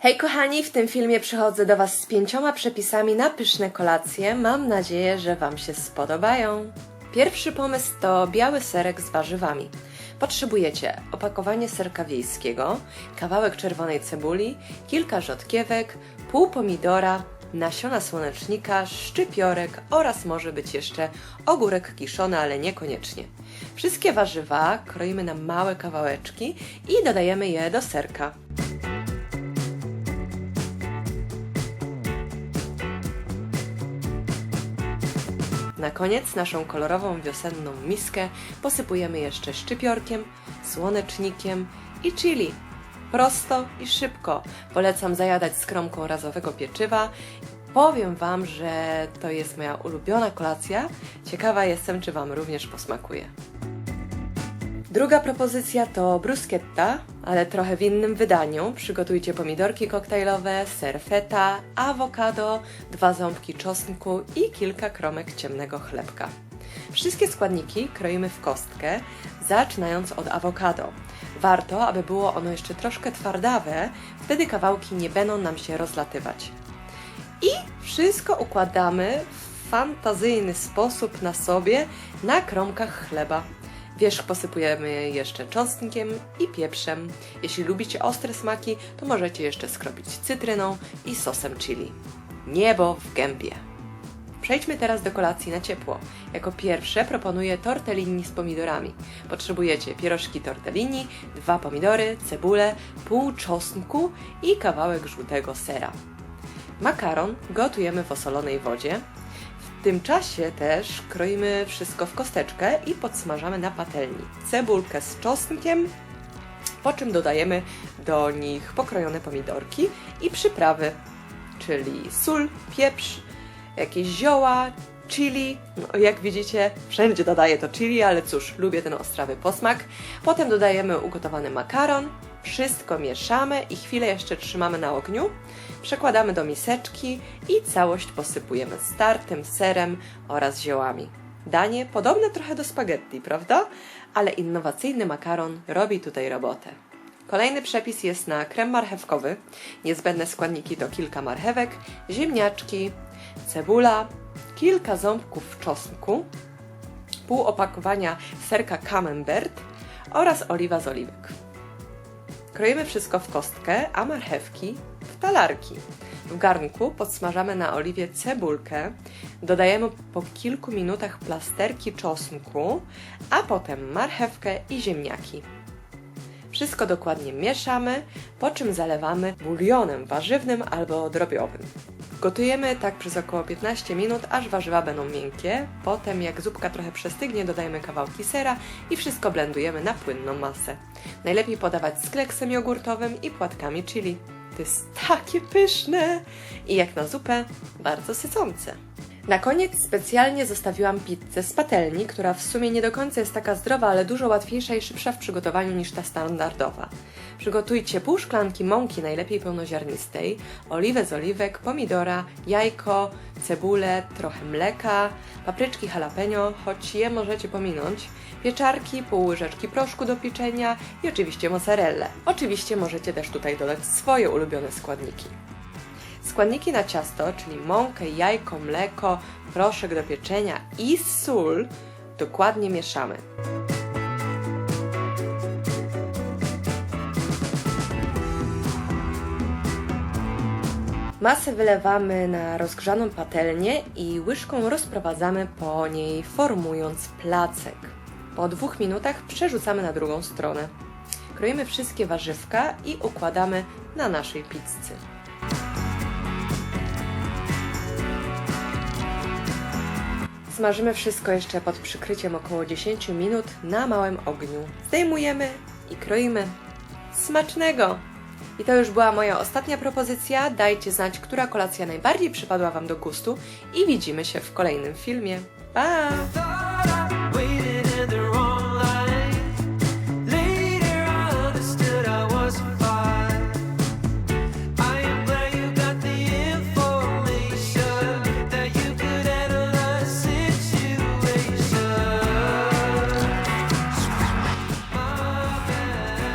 Hej kochani, w tym filmie przychodzę do Was z pięcioma przepisami na pyszne kolacje. Mam nadzieję, że Wam się spodobają. Pierwszy pomysł to biały serek z warzywami. Potrzebujecie opakowanie serka wiejskiego, kawałek czerwonej cebuli, kilka rzodkiewek, pół pomidora, nasiona słonecznika, szczypiorek oraz może być jeszcze ogórek kiszony, ale niekoniecznie. Wszystkie warzywa kroimy na małe kawałeczki i dodajemy je do serka. Na koniec naszą kolorową wiosenną miskę posypujemy jeszcze szczypiorkiem, słonecznikiem i chili. Prosto i szybko. Polecam zajadać z kromką razowego pieczywa. Powiem Wam, że to jest moja ulubiona kolacja. Ciekawa jestem, czy Wam również posmakuje. Druga propozycja to bruschetta, ale trochę w innym wydaniu. Przygotujcie pomidorki koktajlowe, ser feta, awokado, dwa ząbki czosnku i kilka kromek ciemnego chlebka. Wszystkie składniki kroimy w kostkę, zaczynając od awokado. Warto, aby było ono jeszcze troszkę twardawe, wtedy kawałki nie będą nam się rozlatywać. I wszystko układamy w fantazyjny sposób na sobie na kromkach chleba. Wierzch posypujemy jeszcze czosnkiem i pieprzem. Jeśli lubicie ostre smaki, to możecie jeszcze skropić cytryną i sosem chili. Niebo w gębie. Przejdźmy teraz do kolacji na ciepło. Jako pierwsze proponuję tortellini z pomidorami. Potrzebujecie pierożki tortellini, dwa pomidory, cebulę, pół czosnku i kawałek żółtego sera. Makaron gotujemy w osolonej wodzie. W tym czasie też kroimy wszystko w kosteczkę i podsmażamy na patelni. Cebulkę z czosnkiem, po czym dodajemy do nich pokrojone pomidorki i przyprawy, czyli sól, pieprz, jakieś zioła, chili. No, jak widzicie, wszędzie dodaję to chili, ale cóż, lubię ten ostrawy posmak. Potem dodajemy ugotowany makaron, wszystko mieszamy i chwilę jeszcze trzymamy na ogniu. Przekładamy do miseczki i całość posypujemy startym serem oraz ziołami. Danie podobne trochę do spaghetti, prawda? Ale innowacyjny makaron robi tutaj robotę. Kolejny przepis jest na krem marchewkowy. Niezbędne składniki to kilka marchewek, ziemniaczki, cebula, kilka ząbków czosnku, pół opakowania serka camembert oraz oliwa z oliwek. Kroimy wszystko w kostkę, a marchewki w talarki. W garnku podsmażamy na oliwie cebulkę, dodajemy po kilku minutach plasterki czosnku, a potem marchewkę i ziemniaki. Wszystko dokładnie mieszamy, po czym zalewamy bulionem warzywnym albo drobiowym. Gotujemy tak przez około 15 minut, aż warzywa będą miękkie. Potem, jak zupka trochę przestygnie, dodajemy kawałki sera i wszystko blendujemy na płynną masę. Najlepiej podawać z kleksem jogurtowym i płatkami chili. To jest takie pyszne i jak na zupę, bardzo sycące. Na koniec specjalnie zostawiłam pizzę z patelni, która w sumie nie do końca jest taka zdrowa, ale dużo łatwiejsza i szybsza w przygotowaniu niż ta standardowa. Przygotujcie pół szklanki mąki, najlepiej pełnoziarnistej, oliwę z oliwek, pomidora, jajko, cebulę, trochę mleka, papryczki jalapeno, choć je możecie pominąć, pieczarki, pół łyżeczki proszku do pieczenia i oczywiście mozzarellę. Oczywiście możecie też tutaj dodać swoje ulubione składniki. Składniki na ciasto, czyli mąkę, jajko, mleko, proszek do pieczenia i sól dokładnie mieszamy. Masę wylewamy na rozgrzaną patelnię i łyżką rozprowadzamy po niej, formując placek. Po dwóch minutach przerzucamy na drugą stronę. Kroimy wszystkie warzywka i układamy na naszej pizzy. Smażymy wszystko jeszcze pod przykryciem około 10 minut na małym ogniu. Zdejmujemy i kroimy. Smacznego! I to już była moja ostatnia propozycja. Dajcie znać, która kolacja najbardziej przypadła Wam do gustu i widzimy się w kolejnym filmie. Pa!